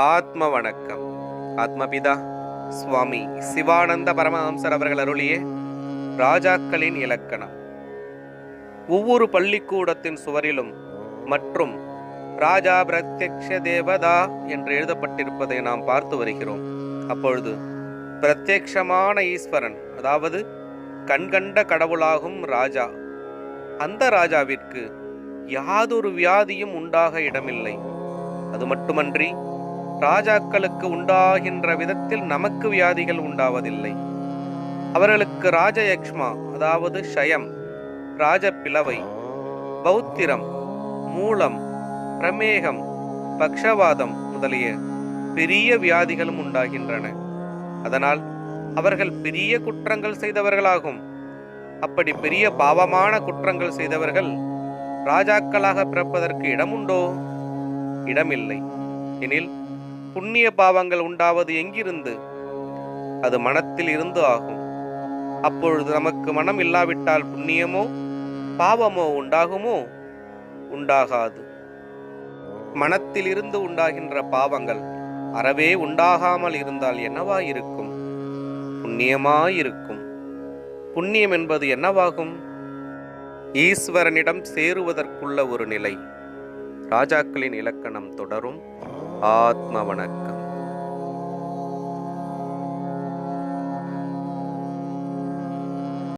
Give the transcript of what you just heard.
ஆத்ம வணக்கம் ஆத்மபிதா சுவாமி சிவானந்த பரமஹம்சர் அவர்கள் அருளிய ராஜாக்களின் இலக்கணம். ஒவ்வொரு பள்ளிக்கூடத்தின் சுவரிலும் மற்றும் ராஜா பிரத்யக்ஷ தேவதா என்று எழுதப்பட்டிருப்பதை நாம் பார்த்து வருகிறோம். அப்பொழுது பிரத்யக்ஷமான ஈஸ்வரன் அதாவது கண்கண்ட கடவுளாகும் ராஜா. அந்த ராஜாவிற்கு யாதொரு வியாதியும் உண்டாக இடமில்லை. அது மட்டுமன்றி ராஜாக்களுக்கு உண்டாகின்ற விதத்தில் நமக்கு வியாதிகள் உண்டாவதில்லை. அவர்களுக்கு ராஜயக்ஷ்மா அதாவது ஷயம் ராஜப்பிளவை பௌத்திரம் மூலம் பிரமேகம் பக்ஷவாதம் முதலிய பெரிய வியாதிகளும் உண்டாகின்றன. அதனால் அவர்கள் பெரிய குற்றங்கள் செய்தவர்களாகும். அப்படி பெரிய பாவமான குற்றங்கள் செய்தவர்கள் ராஜாக்களாக பிறப்பதற்கு இடமுண்டோ இடமில்லை. எனில் புண்ணிய பாவங்கள் உண்டாவது எங்கிருந்து? அது மனத்தில் இருந்து ஆகும். அப்பொழுது நமக்கு மனம் இல்லாவிட்டால் புண்ணியமோ பாவமோ உண்டாகுமோ? உண்டாகாது. மனத்தில் இருந்து உண்டாகின்ற பாவங்கள் அறவே உண்டாகாமல் இருந்தால் என்னவா இருக்கும் புண்ணியமாயிருக்கும். புண்ணியம் என்பது என்னவாகும்? ஈஸ்வரனிடம் சேருவதற்குள்ள ஒரு நிலை. ராஜாக்களின் இலக்கணம் தொடரும். ஆத்ம வணக்கம்